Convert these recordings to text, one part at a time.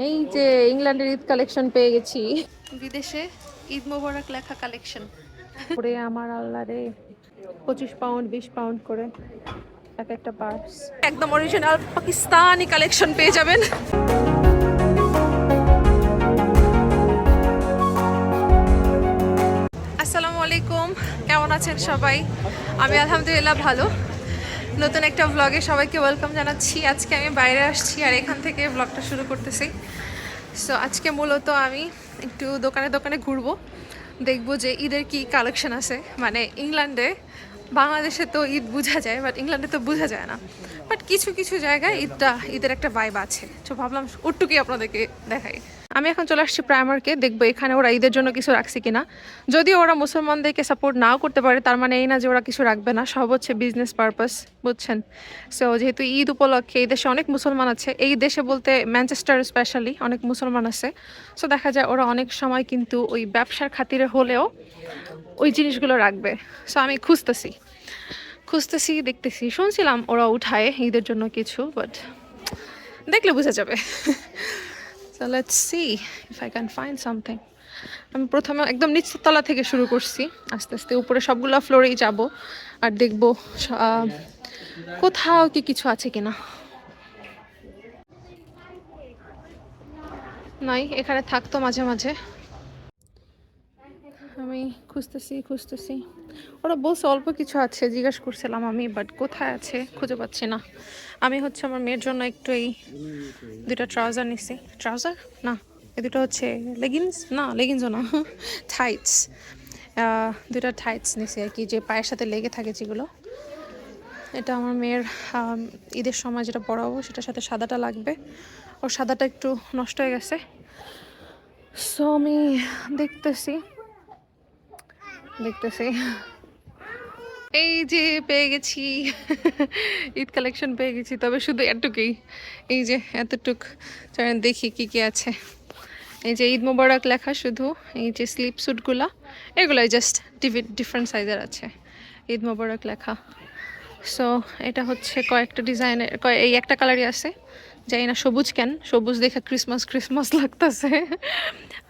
এই যে ইংল্যান্ডের ঈদ কালেকশন পেয়ে গেছি। বিদেশে ঈদ মোবারক লেখা কালেকশন পরে আমার আল্লাহ রে। পঁচিশ পাউন্ড বিশ পাউন্ড করে এক একটা পার্স একদম অরিজিনাল পাকিস্তানি কালেকশন পেয়ে যাবেন। আসসালামু আলাইকুম কেমন আছেন সবাই? আমি আলহামদুলিল্লাহ ভালো। নতুন একটা ব্লগে সবাইকে ওয়েলকাম জানাচ্ছি। আজকে আমি বাইরে আসছি আর এখান থেকে ব্লগটা শুরু করতেছি। সো আজকে মূলত আমি একটু দোকানে দোকানে ঘুরবো। দেখব যে ঈদের কি কালেকশন আছে। মানে ইংল্যান্ডে, বাংলাদেশে তো ঈদ বোঝা যায় বাট ইংল্যান্ডে তো বোঝা যায় না। বাট কিছু কিছু জায়গায় ঈদটা, ঈদের একটা ভাইব আছে। তো ভাবলাম ওটুকুই আপনাদেরকে দেখাই। আমি এখন চলে আসছি প্রাইমারকে দেখব এখানে ওরা ঈদের জন্য কিছু রাখছে কিনা। যদিও ওরা মুসলমানদেরকে সাপোর্ট নাও করতে পারে, তার মানে এই না যে ওরা কিছু রাখবে না, সব হচ্ছে বিজনেস পারপাস বুঝছেন? সো যেহেতু ঈদ উপলক্ষে এই দেশে অনেক মুসলমান আছে, এই দেশে বলতে ম্যানচেস্টার স্পেশালি অনেক মুসলমান আছে। সো দেখা যায় ওরা অনেক সময় কিন্তু ওই ব্যবসার খাতিরে হলেও ওই জিনিসগুলো রাখবে। সো আমি খুঁজতেছি খুঁজতেছি, দেখতেছি, শুনছিলাম ওরা উঠায় ঈদের জন্য কিছু বাট দেখলে বোঝা যাবে। So see if I can find something আমি প্রথমে একদম নিচতলা থেকে শুরু করছি। আস্তে আস্তে উপরে সবগুলো ফ্লোরেই যাব আর দেখব কোথাও কি কিছু আছে কিনা। নাই, এখানে থাকতো মাঝে মাঝে। আমি খুঁজতেছি খুঁজতেছি। ওরা বলছে, অল্প কিছু আছে। জিজ্ঞেস করছিলাম আমি, বাট কোথায় আছে? খুঁজে পাচ্ছি না। আমি হচ্ছে আমার মেয়ের জন্য একটু এই দুটো ট্রাউজার নিছি। ট্রাউজার? না এই দুটো হচ্ছে লেগিংস না লেগিংসও না থাইটস দুটো থাইটস নিছি আর কি, যে পায়ের সাথে লেগে থাকে যেগুলো। এটা আমার মেয়ের ঈদের সময় যেটা পরাবো, সেটার সাথে সাদাটা লাগবে। ওর সাদাটা একটু নষ্ট হয়ে গেছে। সো আমি দেখতেছি দেখতেছি। এই যে পেয়ে গেছি, ঈদ কালেকশন পেয়ে গেছি, তবে শুধু এতটুকুই। এই যে এতটুক, চলেন দেখি কি কি আছে। এই যে ঈদ মোবারক লেখা শুধু, এই যে স্লিপ স্যুটগুলা এগুলোই জাস্ট ডিফারেন্ট সাইজের আছে, ঈদ মোবারক লেখা। সো এটা হচ্ছে কয়েকটা ডিজাইনের এই একটা কালারই আছে, জানি না সবুজ কেন, সবুজ দেখে ক্রিসমাস ক্রিসমাস লাগতেছে।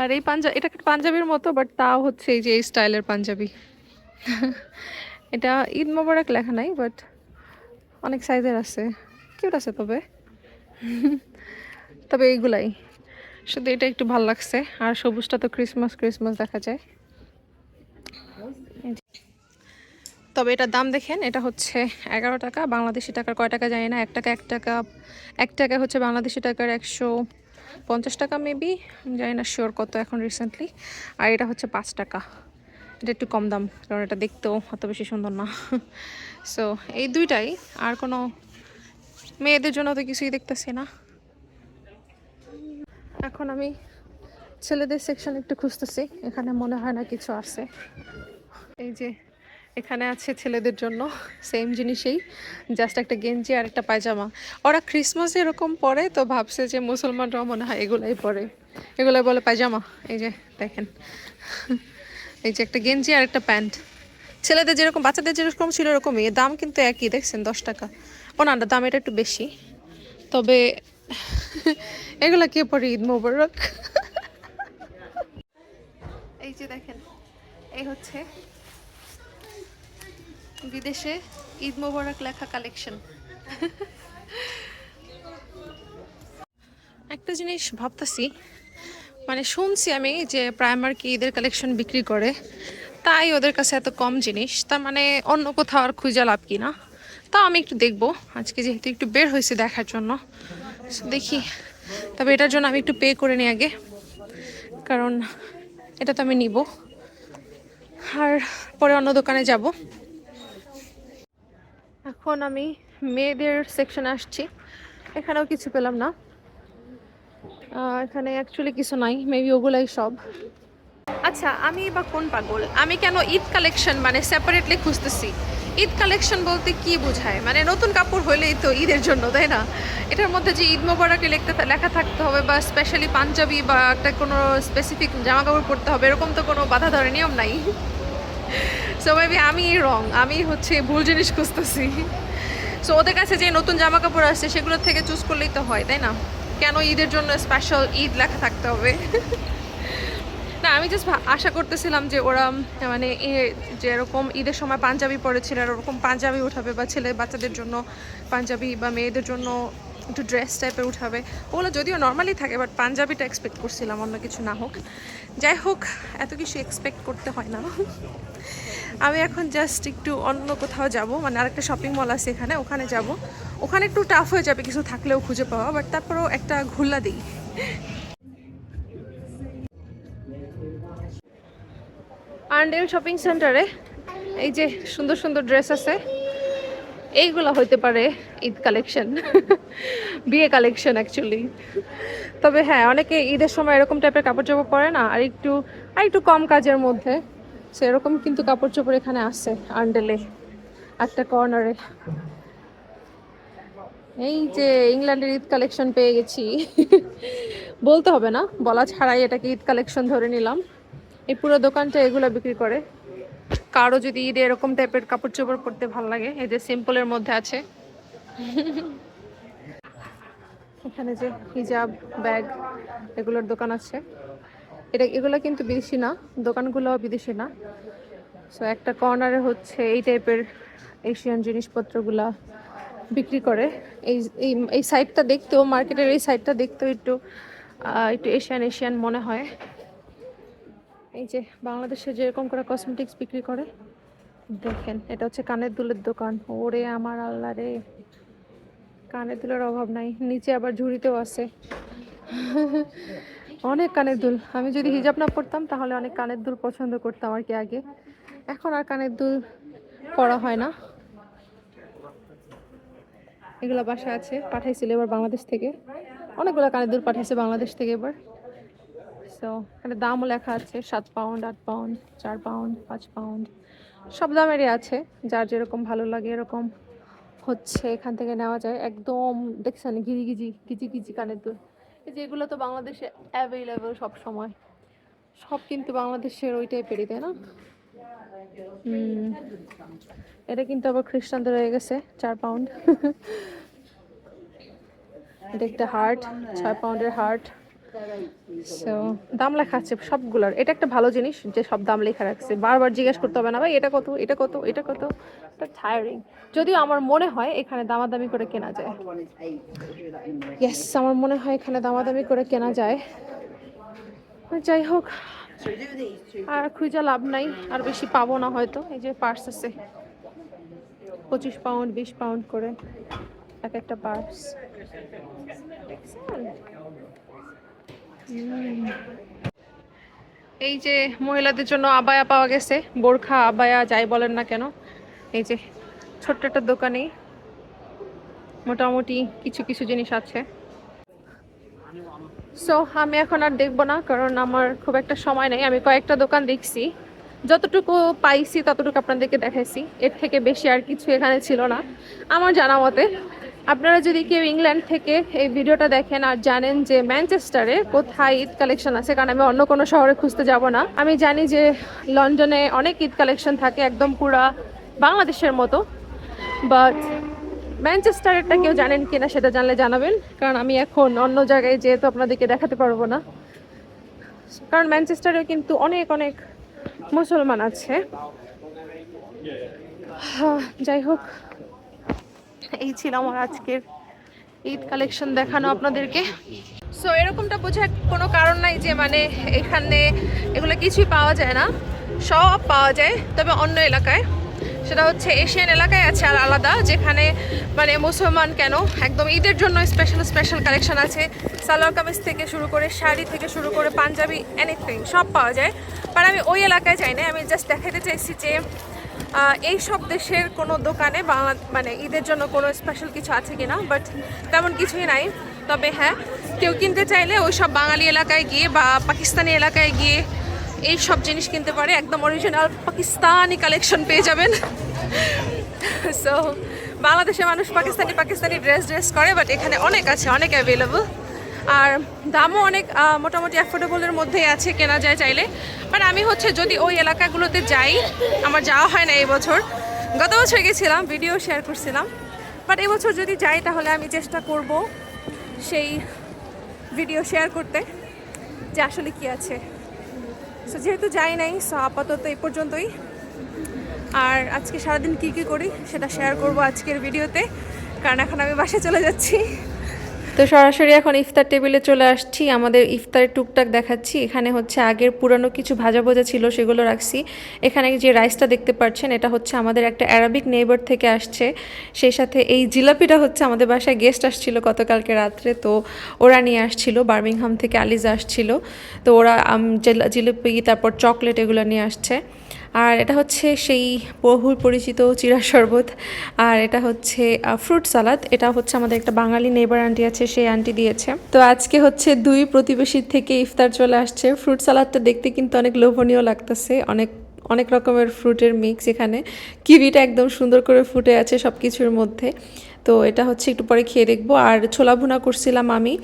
আর এই পাঞ্জাবি এটা পাঞ্জাবির মতো বাট তাও হচ্ছে এই যে এই স্টাইলের পাঞ্জাবি। এটা ঈদ মোবারক লেখা নাই বাট অনেক সাইজের আছে। কিউট আছে তবে। তবে এইগুলাই। শুধু এটা একটু ভালো লাগছে। আর সবুজটা তো ক্রিসমাস ক্রিসমাস দেখা যায়। তবে এটার দাম দেখেন, এটা হচ্ছে এগারো টাকা, বাংলাদেশি টাকার কয় টাকা জানি না, এক টাকা এক টাকা এক টাকা হচ্ছে বাংলাদেশি টাকার একশো পঞ্চাশ টাকা মেবি জানি না শিওর কত এখন রিসেন্টলি আর এটা হচ্ছে পাঁচ টাকা। এটা একটু কম দাম, কারণ এটা দেখতেও অত বেশি সুন্দর না। সো এই দুইটাই, আর কোনো মেয়েদের জন্য তো কিছুই দেখতেছি না। এখন আমি ছেলেদের সেকশন একটু খুঁজতেছি, এখানে মনে হয় না কিছু আছে। এই যে, এখানে আছে ছেলেদের জন্য সেম জিনিসেই জাস্ট একটা গেঞ্জি আর একটা পায়জামা। ওরা ক্রিসমাসে এরকম পরে তো ভাবছে যে মুসলমানরাও মনে হয় এগুলাই পরে। এগুলাই বলে পায়জামা, এই যে, দেখেন। এই যে একটা গেঞ্জি আর একটা প্যান্ট। ছেলেদের যেরকম, বাচ্চাদের যেরকম ছিল এরকমই এর দাম কিন্তু একই, দেখছেন, দশ টাকা। ও না দাম এটা একটু বেশি। তবে এগুলা কে পরে ঈদ মোবারক? এই যে দেখেন, এই হচ্ছে বিদেশে ঈদ মোবারক লেখা কালেকশন একটা জিনিস ভাবতেছি মানে শুনছি আমি যে প্রাইমার কি ঈদের কালেকশন বিক্রি করে। তাই ওদের কাছে এত কম জিনিস। তার মানে অন্য কোথাও আর খুঁজে লাভ কি না? তাও আমি একটু দেখব। আজকে যেহেতু একটু বের হয়েছে দেখার জন্য। দেখি। তবে এটার জন্য আমি একটু পে করে নিই আগে। কারণ এটা তো আমি নিব। আর পরে অন্য দোকানে যাব। এখন আমি মেয়েদের সেকশনে আসছি। এখানেও কিছু পেলাম না। এখানে অ্যাকচুয়ালি কিছু নাই মেবি ওগুলাই সব। আচ্ছা আমি বা কোন পাগল? আমি কেন ঈদ কালেকশন মানে সেপারেটলি খুঁজতেছি? ঈদ কালেকশন বলতে কি বোঝায়? মানে নতুন কাপড় হলেই তো ঈদের জন্য, তাই না? এটার মধ্যে যে ঈদ মোবারকে লিখতে লেখা থাকতে হবে বা স্পেশালি পাঞ্জাবি বা একটা কোনো স্পেসিফিক জামা কাপড় পরতে হবে, এরকম তো কোনো বাধা ধরে নিয়ম নাই। সো মেবি আমি রং আমি হচ্ছে ভুল জিনিস খুঁজতেছি। সো ওদের কাছে যে নতুন জামা কাপড় আসছে, সেগুলোর থেকে চুজ করলেই তো হয়, তাই না? কেন ঈদের জন্য স্পেশাল ঈদ লেখা থাকতে হবে? না, আমি জাস্ট আশা করতেছিলাম যে ওরা মানে যেরকম ঈদের সময় পাঞ্জাবি পরেছিল আর ওরকম পাঞ্জাবি উঠাবে বা ছেলে বাচ্চাদের জন্য পাঞ্জাবি বা মেয়েদের জন্য একটু ড্রেস টাইপের উঠাবে। ওগুলো যদিও নর্মালি থাকে বাট পাঞ্জাবিটা এক্সপেক্ট করছিলাম, অন্য কিছু না হোক। যাই হোক, এত কিছু এক্সপেক্ট করতে হয় না। আমি এখন জাস্ট একটু অন্য কোথাও যাব মানে আরেকটা শপিং মল আছে এখানে, ওখানে যাব। ওখানে একটু টাফ হয়ে যাবে কিছু থাকলেও খুঁজে পাওয়া বাট তারপরেও একটা ঘুল্লা দিই। আন্ডেল শপিং সেন্টারে এই যে সুন্দর সুন্দর ড্রেস আছে, এইগুলো হইতে পারে ঈদ কালেকশন বিয়ে কালেকশন অ্যাকচুয়ালি তবে হ্যাঁ অনেকে ঈদের সময় এরকম টাইপের কাপড় চোপড় পরে না, আর একটু আর একটু কম কাজের মধ্যে। সেরকম কিন্তু কাপড় চোপড় এখানে আছে আন্ডেলে একটা কর্নারে এই যে ইংল্যান্ডের ঈদ কালেকশন পেয়ে গেছি। বলতে হবে না, বলা ছাড়াই এটাকে ঈদ কালেকশন ধরে নিলাম। এই পুরো দোকানটা এগুলো বিক্রি করে। কারও যদি ঈদে এরকম টাইপের কাপড় চোপড় পরতে ভালো লাগে, এই যে সিম্পলের মধ্যে আছে। এখানে যে হিজাব ব্যাগ এগুলোর দোকান আছে। এটা, এগুলো কিন্তু বিদেশি না, দোকানগুলোও বিদেশি না। সো একটা কর্নারে হচ্ছে এই টাইপের এশিয়ান জিনিসপত্রগুলা। বিক্রি করে। এই এই সাইডটা দেখতেও মার্কেটের এই সাইডটা দেখতেও একটু একটু এশিয়ান এশিয়ান মনে হয়। এই যে বাংলাদেশে যেরকম করে কসমেটিক্স বিক্রি করে, দেখেন, এটা হচ্ছে কানের দুলের দোকান। ওরে আমার আল্লাহ রে। কানের দুলের অভাব নাই, নিচে আবার ঝুড়িতেও আছে। অনেক কানের দুল। আমি যদি হিজাব না পরতাম, তাহলে অনেক কানের দুল পছন্দ করতাম আর কি আগে। এখন আর কানের দুল পরা হয় না। এগুলো বাসা আছে, পাঠাইছিল এবার বাংলাদেশ থেকে। অনেকগুলো কানের দুল পাঠাইছে বাংলাদেশ থেকে এবার। সো এখানে দামও লেখা আছে, সাত পাউন্ড আট পাউন্ড চার পাউন্ড পাঁচ পাউন্ড সব দামেরই আছে, যার যেরকম ভালো লাগে এরকম হচ্ছে এখান থেকে নেওয়া যায়। একদম, দেখছেন, গিজি গিজি গিজি গিজি কানের দুল। এই যে এগুলো তো বাংলাদেশে অ্যাভেলেবেল সব সময়। সব কিন্তু বাংলাদেশের ওই টাইপেরই তাই না? এটা কিন্তু আবার খ্রিস্টানদের হয়ে গেছে, চার পাউন্ড এটা একটা হার্ট ছয় পাউন্ডের হার্ট সো দাম লেখা আছে সবগুলোর। এটা একটা ভালো জিনিস যে সব দাম লেখা রাখছে। বারবার জিজ্ঞেস করতে হবে না, ভাই, এটা কত? এটা কত? এটা কত? এটা টায়ারিং যদিও আমার মনে হয় এখানে দামাদামি করে কেনা যায়। ইয়েস আমার মনে হয় এখানে দামাদামি করে কেনা যায়। যাই হোক, আর খুঁজে লাভ নাই। আর বেশি পাবো না হয়তো, এই যে পার্স আছে। পঁচিশ পাউন্ড, বিশ পাউন্ড করে এক একটা পার্স। এই যে মহিলাদের জন্য আবায়া পাওয়া গেছে, বোরখা, আবায়া, যাই বলেন না কেন। এই যে ছোট্ট একটা দোকানেই মোটামুটি কিছু কিছু জিনিস আছে। সো আমি এখন আর দেখব না, কারণ আমার খুব একটা সময় নেই। আমি কয়েকটা দোকান দেখছি। যতটুকু পাইছি, ততটুকু আপনাদেরকে দেখাইছি। এর থেকে বেশি আর কিছু এখানে ছিল না। আমার জানা মতে, আপনারা যদি কেউ ইংল্যান্ড থেকে এই ভিডিওটা দেখেন আর জানেন যে ম্যানচেস্টারে কোথায় ঈদ কালেকশন আছে, কারণ আমি অন্য কোনো শহরে খুঁজতে যাব না। আমি জানি যে লন্ডনে অনেক ঈদ কালেকশন থাকে, একদম পুরা বাংলাদেশের মতো। বাট ম্যানচেস্টারেরটা কেউ জানেন কিনা সেটা জানলে জানাবেন, কারণ আমি এখন অন্য জায়গায় যেহেতু আপনাদেরকে দেখাতে পারব না। কারণ ম্যানচেস্টারেও কিন্তু অনেক অনেক মুসলমান আছে। যাই হোক, এই ছিল আমার আজকের ঈদ কালেকশন দেখানো আপনাদেরকে। সো এরকমটা বোঝার কোনো কারণ নাই যে মানে এখানে এগুলো কিছুই পাওয়া যায় না। সব পাওয়া যায়, তবে অন্য এলাকায়। সেটা হচ্ছে এশিয়ান এলাকায় আছে আর আলাদা, যেখানে মানে মুসলমান কেন? একদম ঈদের জন্য স্পেশাল স্পেশাল কালেকশন আছে। সালোয়ার কামিজ থেকে শুরু করে শাড়ি থেকে শুরু করে পাঞ্জাবি এনিথিং সব পাওয়া যায়। বাট আমি ওই এলাকায় যাই না আমি জাস্ট দেখাতে চাইছি যে এই সব দেশের কোনো দোকানে বাংলা মানে ঈদের জন্য কোনো স্পেশাল কিছু আছে কি না বাট তেমন কিছুই নাই। তবে হ্যাঁ কেউ কিনতে চাইলে ওই সব বাঙালি এলাকায় গিয়ে বা পাকিস্তানি এলাকায় গিয়ে এই সব জিনিস কিনতে পারে, একদম অরিজিনাল পাকিস্তানি কালেকশন পেয়ে যাবেন। সো বাংলাদেশের মানুষ পাকিস্তানি পাকিস্তানি ড্রেস ড্রেস করে বাট এখানে অনেক আছে, অনেক অ্যাভেলেবল আর দামও অনেক মোটামুটি অ্যাফোর্ডেবলের মধ্যেই আছে কেনা যায় চাইলে। বাট আমি হচ্ছে যদি ওই এলাকাগুলোতে যাই, আমার যাওয়া হয় না এই বছর গত বছর গেছিলাম ভিডিও শেয়ার করছিলাম। বাট এবছর যদি যাই, তাহলে আমি চেষ্টা করব সেই ভিডিও শেয়ার করতে, যে আসলে কি আছে। সো যেহেতু যাই নাই সো আপাতত এই পর্যন্তই। আর আজকে সারাদিন কী কী করি সেটা শেয়ার করব আজকের ভিডিওতে কারণ এখন আমি বাসায় চলে যাচ্ছি। তো সরাসরি এখন ইফতার টেবিলে চলে আসছি, আমাদের ইফতারের টুকটাক দেখাচ্ছি। এখানে হচ্ছে আগের পুরানো কিছু ভাজা ভোজা ছিল, সেগুলো রাখছি। এখানে যে রাইসটা দেখতে পাচ্ছেন, এটা হচ্ছে আমাদের একটা অ্যারাবিক নেইবার থেকে আসছে। সেই সাথে এই জিলাপিটা হচ্ছে আমাদের বাসায় গেস্ট আসছিল গতকালকে রাত্রে, তো ওরা নিয়ে আসছিল, বার্মিংহাম থেকে আলিজা আসছিল। তো ওরা জিলিপি, তারপর চকলেট এগুলো নিয়ে আসছে। আর এটা হচ্ছে সেই বহুল পরিচিত চিরা শরবত। আর এটা হচ্ছে ফ্রুট সালাদ এটা হচ্ছে আমাদের একটা বাঙালি নেবার আন্টি আছে, সেই আন্টি দিয়েছে। তো আজকে হচ্ছে দুই প্রতিবেশীর থেকে ইফতার চলে আসছে। ফ্রুট সালাদটা দেখতে কিন্তু অনেক লোভনীয় লাগতেছে। অনেক অনেক রকমের ফ্রুটের মিক্স এখানে। কিবিটা একদম সুন্দর করে ফুটে আছে সব কিছুর মধ্যে। তো এটা হচ্ছে একটু পরে খেয়ে দেখব। আর ছোলা ভুনা করছিলাম আমি।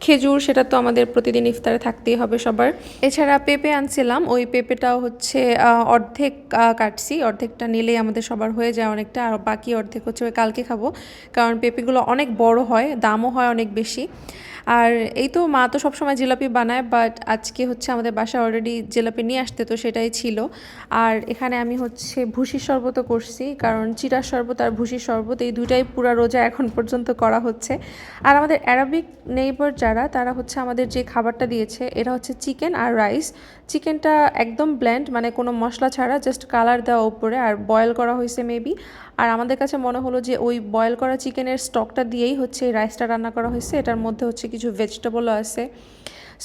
খেজুর সেটা তো আমাদের প্রতিদিন ইফতারে থাকতেই হবে সবার। এছাড়া পেঁপে আনছিলাম। ওই পেঁপেটাও হচ্ছে অর্ধেক কাটছি। অর্ধেকটা নিলেই আমাদের সবার হয়ে যায় অনেকটা। আর বাকি অর্ধেক হচ্ছে কালকে খাব। কারণ পেঁপেগুলো অনেক বড় হয়, দামও হয় অনেক বেশি। আর এই তো মা তো সবসময় জিলাপি বানায় বাট আজকে হচ্ছে আমাদের বাসায় অলরেডি জিলাপি নিয়ে আসতে তো সেটাই ছিল। আর এখানে আমি হচ্ছে ভুসির শরবতও করছি, কারণ চিরার শরবত আর ভুসির শরবত এই দুইটাই পুরা রোজা এখন পর্যন্ত করা হচ্ছে। আর আমাদের অ্যারাবিক নেইবার যারা, তারা হচ্ছে আমাদের যে খাবারটা দিয়েছে, এটা হচ্ছে চিকেন আর রাইস চিকেনটা একদম ব্ল্যান্ড মানে কোনো মশলা ছাড়া জাস্ট কালার দেওয়া উপরে, আর বয়েল করা হয়েছে মেবি আর আমাদের কাছে মনে হলো যে ওই বয়েল করা চিকেনের স্টকটা দিয়েই হচ্ছে এই রাইসটা রান্না করা হয়েছে। এটার মধ্যে হচ্ছে কিছু ভেজিটেবলও আছে।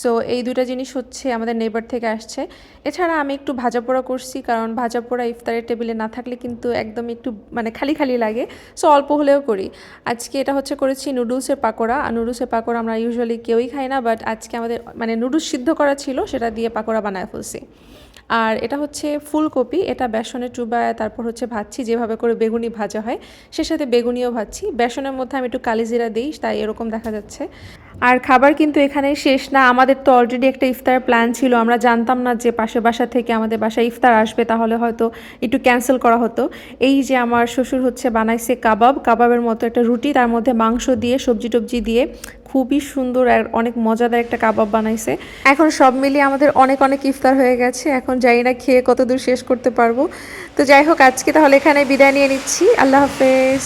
সো এই দুটো জিনিস হচ্ছে আমাদের নেবার থেকে আসছে। এছাড়া আমি একটু ভাজা পোড়া করছি, কারণ ভাজা পোড়া ইফতারের টেবিলে না থাকলে কিন্তু একদম একটু মানে খালি খালি লাগে। সো অল্প হলেও করি। আজকে এটা হচ্ছে করেছি নুডলসের পাকোড়া। আর নুডলসের পাকোড়া আমরা ইউজুয়ালি কেউই খাই না বাট আজকে আমাদের মানে নুডলস সিদ্ধ করা ছিল, সেটা দিয়ে পাকোড়া বানায় ফেলছি। আর এটা হচ্ছে ফুলকপি, এটা বেসনে চুবায়, তারপর হচ্ছে ভাজছি, যেভাবে করে বেগুনি ভাজা হয়, সে সাথে বেগুনিও ভাজছি। বেসনের মধ্যে আমি একটু কালিজিরা দিই, তাই এরকম দেখা যাচ্ছে। আর খাবার কিন্তু এখানে শেষ না, আমাদের তো অলরেডি একটা ইফতার প্ল্যান ছিল, আমরা জানতাম না যে পাশে বাসা থেকে আমাদের বাসায় ইফতার আসবে, তাহলে হয়তো একটু ক্যান্সেল করা হতো। এই যে আমার শ্বশুর হচ্ছে বানাইছে কাবাব, কাবাবের মতো একটা রুটি, তার মধ্যে মাংস দিয়ে সবজি টবজি দিয়ে খুবই সুন্দর আর অনেক মজাদার একটা কাবাব বানাইছে। এখন সব মিলিয়ে আমাদের অনেক অনেক ইফতার হয়ে গেছে। এখন যাই না খেয়ে কতদূর শেষ করতে পারব। তো যাই হোক, আজকে তাহলে এখানে বিদায় নিয়ে নিচ্ছি। আল্লাহ হাফেজ।